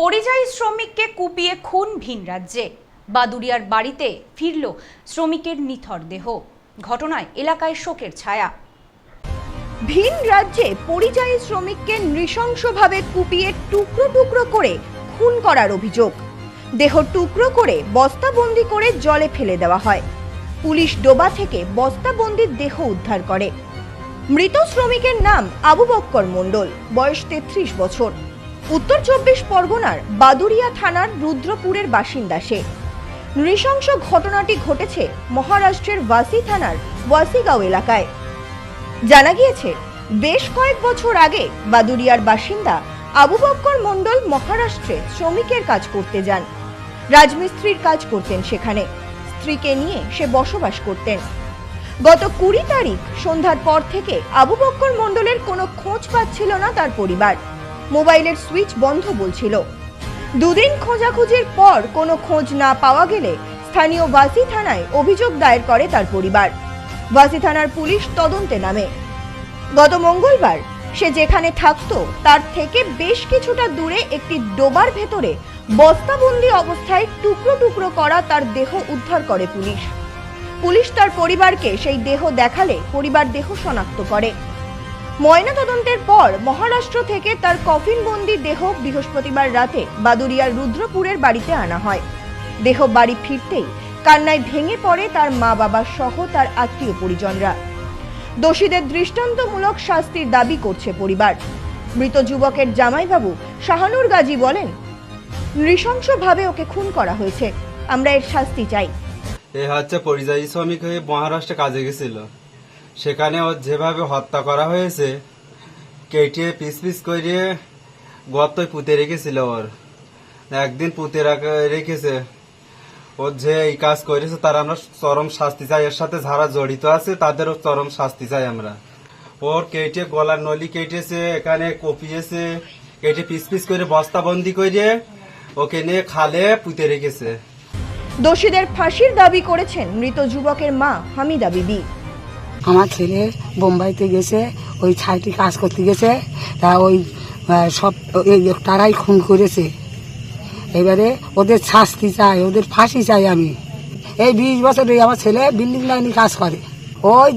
পরিযায়ী শ্রমিককে কুপিয়ে খুন ভিন রাজ্যে। বাদুরিয়ার বাড়িতে ফিরল শ্রমিকের নিথর দেহ। ঘটনায় এলাকায় শোকের ছায়া। ভিন রাজ্যে পরিযায়ী শ্রমিককে নৃশংসভাবে কুপিয়ে টুকরো টুকরো করে খুন করার অভিযোগ। দেহ টুকরো করে বস্তাবন্দি করে জলে ফেলে দেওয়া হয়। পুলিশ ডোবা থেকে বস্তাবন্দির দেহ উদ্ধার করে। মৃত শ্রমিকের নাম আবু বক্কর মণ্ডল, বয়স তেত্রিশ বছর। উত্তর চব্বিশ পরগনার বাদুরিয়া থানার রুদ্রপুরের বাসিন্দা সে। নৃশংস ঘটনাটি ঘটেছে মহারাষ্ট্রের ওয়াসি থানার ওয়াসিগাঁও এলাকায়। জানা গিয়েছে, বেশ কয়েক বছর আগে বাদুরিয়ার বাসিন্দা আবু বক্কর মণ্ডল মহারাষ্ট্রে শ্রমিকের কাজ করতে যান। রাজমিস্ত্রির কাজ করতেন সেখানে। স্ত্রীকে নিয়ে সে বসবাস করতেন। গত কুড়ি তারিখ সন্ধ্যার পর থেকে আবু বক্কর মণ্ডলের কোনো খোঁজ পাচ্ছিল না তার পরিবার। মোবাইলের সুইচ বন্ধ বলছিল। দুদিন খোঁজাখুঁজির পর কোনো খোঁজ না পাওয়া গেলে স্থানীয় ওয়াসি থানায় অভিযোগ দায়ের করে তার পরিবার। ওয়াসি থানার পুলিশ তদন্তে নামে। গত মঙ্গলবার সে যেখানে থাকতো, তার থেকে বেশ কিছুটা দূরে একটি ডোবার ভেতরে বস্তাবন্দি অবস্থায় টুকরো টুকরো করা তার দেহ উদ্ধার করে পুলিশ। পুলিশ তার পরিবারকে সেই দেহ দেখালে পরিবার দেহ শনাক্ত করে। ময়নাতদন্তের পর মহারাষ্ট্র থেকে তার কফিনবন্দি দেহ বৃহস্পতিবার রাতে বাদুরিয়ার রুদ্রপুরের বাড়িতে আনা হয়। দেহ বাড়ি ফিরতেই কান্নায় ভেঙে পড়ে তার মা বাবা সহ তার আত্মীয় পরিজনরা। দোষীদের দৃষ্টান্তমূলক শাস্তির দাবি করছে পরিবার। মৃত যুবকের জামাইবাবু শাহানুর গাজী বলেন, নৃশংসভাবে ওকে খুন করা হয়েছে। আমরা এর শাস্তি চাই। এ হচ্ছে পরিযায়ী শ্রমিক হয়ে মহারাষ্ট্রে কাজে গেছিল। সেখানে ওর যেভাবে হত্যা করা হয়েছে কেটে পিস পিস করে গর্তয় পুঁতে রেখেছিল ওর। একদিন পুঁতে রাখা- রেখেছে। ওর যে এই কাজ করেছে, তার আমরা চরম শাস্তি চাই। এর সাথে যারা জড়িত আছে, তাদেরও চরম শাস্তি চাই আমরা। ওর কেটে গলার নলি কেটেছে, এখানে কপিয়েছে, কেটে পিস পিস করে বস্তাবন্দি করে ওকে নিয়ে খালে পুঁতে রেখেছে। দোষীদের ফাঁসির দাবি করেছেন মৃত যুবকের মা হামিদা বিবি। আমার ছেলে বোম্বাইতে গেছে, ওই ছাইটি কাজ করতে গেছে, তা ওই সব তারাই খুন করেছে। এবারে ওদের শাস্তি চাই, ওদের ফাঁসি চাই আমি। এই বিশ বছর এই আমার ছেলে বিল্ডিং লাইনে কাজ করে। ওই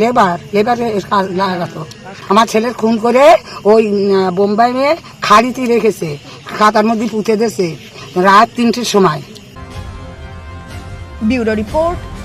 লেবার লেবারে কাজ লাগাতো। আমার ছেলে খুন করে ওই বোম্বাই মেয়ে খাড়িতে রেখেছে খাতার মধ্যে পুঁতে দিয়েছে, রাত তিনটের সময়। Bureau report